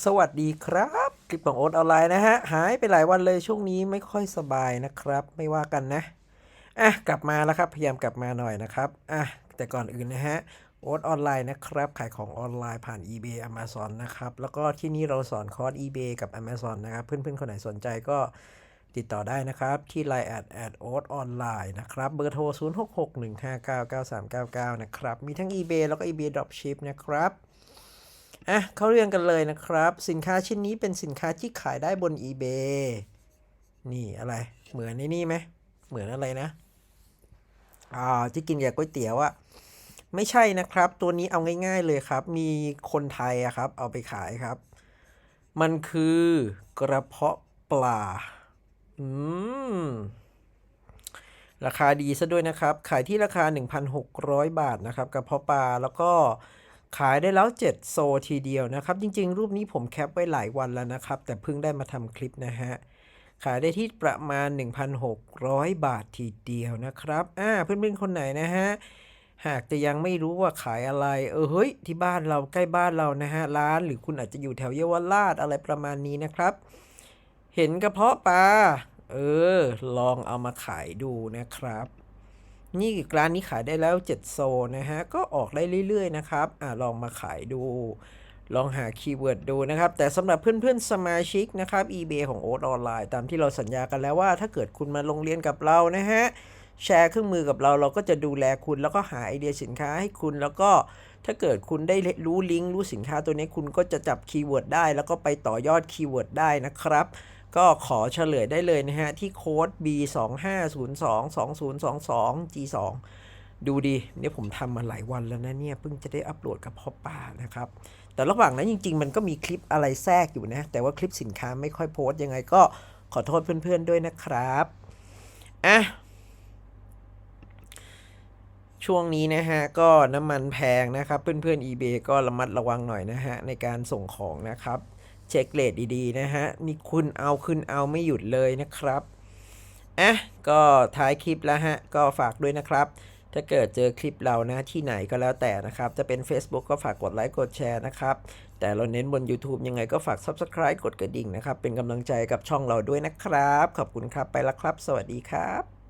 สวัสดีครับคลิปของโอ๊ตออนไลน์นะฮะ หายไปหลายวันเลยช่วงนี้ไม่ค่อยสบายนะครับ ไม่ว่ากันนะอะกลับมาแล้วครับ พยายามกลับมาหน่อยนะครับอะแต่ก่อนอื่นนะฮะโอ๊ตออนไลน์นะครับ ขายของออนไลน์ผ่าน eBay Amazon นะครับ แล้วก็ที่นี่เราสอนคอร์ส eBay กับ Amazon นะครับ เพื่อนๆ คนไหนสนใจก็ติดต่อได้นะครับ ที่ Line แอดแอดโอ๊ตออนไลน์นะครับ เบอร์โทร 0661599399 นะครับ มีทั้ง eBay แล้วก็ eBay Dropship นะครับ อะเข้าเรื่องกันเลยนะครับ สินค้าชิ้นนี้เป็นสินค้าที่ขายได้บน eBay นี่อะไร เหมือนในนี่ไหมเหมือนอะไรนะอ่าที่กินกับก๋วยเตี๋ยวอะไม่ใช่นะครับ ตัวนี้เอาง่าย ๆเลยครับ มีคนไทยอะครับ เอาไปขายครับ มันคือกระเพาะปลา อืม ราคาดีซะด้วยนะครับ ขายที่ราคา 1,600 บาทนะครับ กระเพาะปลาแล้วก็ ขายได้แล้ว 7 โซทีเดียวนะครับ จริง ๆ รูปนี้ผมแคปไว้หลายวันแล้วนะครับ แต่เพิ่งได้มาทำคลิปนะฮะ ขายได้ที่ประมาณ 1,600 บาททีเดียวนะครับ อ่า เพื่อนๆคนไหนนะฮะ หากจะยังไม่รู้ว่าขายอะไร เออเฮ้ย ที่บ้านเราใกล้บ้านเรานะฮะ ร้านหรือคุณอาจจะอยู่แถวเยาวราชอะไรประมาณนี้นะครับ เห็นกระเพาะปลา เออ ลองเอามาขายดูนะครับ นี่ร้านนี้ขายได้แล้ว 7 โซนนะฮะ ก็ออกได้เรื่อยๆนะครับอ่าลองมาขายดู ลองหาคีย์เวิร์ดดูนะครับ แต่สำหรับเพื่อนๆ สมาชิกนะครับ eBay ของโอ๊ตออนไลน์ตามที่เราสัญญากันแล้วว่า ถ้าเกิดคุณมาลงเรียนกับเรานะฮะแชร์เครื่องมือกับเราเราก็จะดูแลคุณแล้วก็หาไอเดียสินค้าให้คุณแล้วก็ถ้าเกิดคุณได้รู้ลิงก์รู้สินค้าตัวนี้คุณก็จะจับคีย์เวิร์ดได้ แล้วก็ไปต่อยอดคีย์เวิร์ดได้นะครับ ก็ขอเฉลยได้เลยนะฮะ ที่โค้ด B 2 5 0 2 2 0 2 2 G 2ดูดิเนี่ยผมทำมาหลายวันแล้วนะเนี่ย เพิ่งจะได้อัปโหลดกับพ่อป่านะครับ แต่ระหว่างนั้นจริง ๆ มันก็มีคลิปอะไรแทรกอยู่นะ แต่ว่าคลิปสินค้าไม่ค่อยโพสต์ยังไงก็ขอโทษเพื่อนๆด้วยนะครับอะช่วงนี้นะฮะ ก็น้ำมันแพงนะครับ เพื่อนๆ eBay ก็ระมัดระวังหน่อยนะฮะ ในการส่งของนะครับ เช็คเลทดีๆนะฮะนี่คุณเอาขึ้นเอาไม่หยุดเลยนะครับอะก็ท้ายคลิปแล้วฮะ ก็ฝากด้วยนะครับ ถ้าเกิดเจอคลิปเรานะที่ไหนก็แล้วแต่นะครับ จะเป็น Facebook ก็ฝากกดไลค์กดแชร์นะครับ แต่เราเน้นบน YouTube ยังไงก็ฝาก Subscribe กดกระดิ่งนะครับ เป็นกำลังใจกับช่องเราด้วยนะครับ ขอบคุณครับไปแล้วครับ สวัสดีครับ